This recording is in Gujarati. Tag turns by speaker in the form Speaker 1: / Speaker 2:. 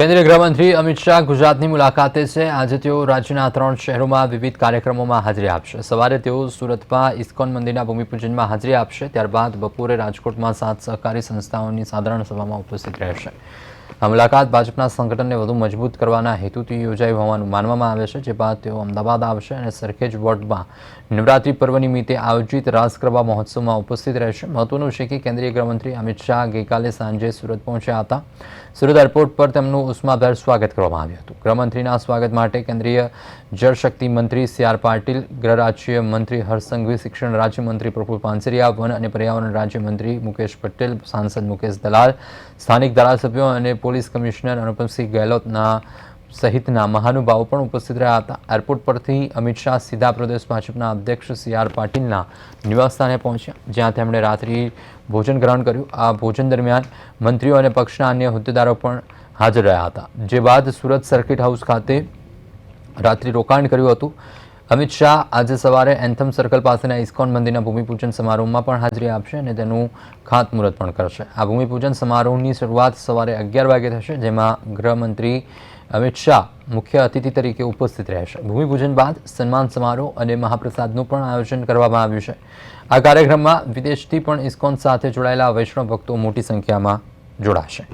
Speaker 1: કેન્દ્રીય ગૃહમંત્રી અમિત શાહ ગુજરાતની મુલાકાતે છે. આજે તેઓ રાજ્યના ત્રણ શહેરોમાં વિવિધ કાર્યક્રમોમાં હાજરી આપશે. સવારે તેઓ સુરતમાં ઇસ્કોન મંદિરના ભૂમિપૂજનમાં હાજરી આપશે. ત્યારબાદ બપોરે રાજકોટમાં સાત સહકારી સંસ્થાઓની સાધારણ સભામાં ઉપસ્થિત રહેશે. આ મુલાકાત ભાજપના સંગઠનને વધુ મજબૂત કરવાના હેતુથી યોજાઈ હોવાનું માનવામાં આવે છે, જે બાદ તેઓ અમદાવાદ આવશે અને સરખેજ વોર્ડમાં નવરાત્રી પર્વ નિમિત્તે આયોજિત રાસ મહોત્સવમાં ઉપસ્થિત રહેશે. મહત્વનું છે કે કેન્દ્રીય ગૃહમંત્રી અમિત શાહ ગઈકાલે સાંજે સુરત પહોંચ્યા હતા. સુરત એરપોર્ટ પર તેમનું ઉષ્માભેર સ્વાગત કરવામાં આવ્યું હતું. ગૃહમંત્રીના સ્વાગત માટે કેન્દ્રીય જળશક્તિ મંત્રી સી આર પાટીલ, ગૃહ રાજ્ય મંત્રી હરસંઘવી, શિક્ષણ રાજ્યમંત્રી પ્રફુલ પાનસરિયા, વન અને પર્યાવરણ રાજ્યમંત્રી મુકેશ પટેલ, સાંસદ મુકેશ દલાલ, સ્થાનિક ધારાસભ્યો અને પોલીસ કમિશનર અનુપમસિંહ ગેહલોતના સહિતના મહાનુભાવો પણ ઉપસ્થિત રહ્યા હતા. એરપોર્ટ પરથી અમિત શાહ સીધા પ્રદેશ ભાજપના અધ્યક્ષ સી આર પાટીલના નિવાસસ્થાને પહોંચ્યા, જ્યાં તેમણે રાત્રિ ભોજન ગ્રહણ કર્યું. આ ભોજન દરમિયાન મંત્રીઓ અને પક્ષના અન્ય હોદ્દેદારો પણ હાજર રહ્યા હતા. જે બાદ સુરત સર્કિટ હાઉસ ખાતે રાત્રિ રોકાણ કર્યું હતું. અમિત શાહ આજે સવારે એન્થમ સર્કલ પાસેના ઇસ્કોન મંદિરના ભૂમિપૂજન સમારોહમાં પણ હાજરી આપશે અને તેનું ખાતમુહૂર્ત પણ કરશે. આ ભૂમિપૂજન સમારોહની શરૂઆત સવારે અગિયાર વાગે થશે, જેમાં ગૃહમંત્રી અમિત શાહ મુખ્ય અતિથિ તરીકે ઉપસ્થિત રહેશે. ભૂમિપૂજન બાદ સન્માન સમારોહ અને મહાપ્રસાદનું પણ આયોજન કરવામાં આવ્યું છે. આ કાર્યક્રમમાં વિદેશથી પણ ઇસ્કોન સાથે જોડાયેલા વૈષ્ણવ ભક્તો મોટી સંખ્યામાં જોડાશે.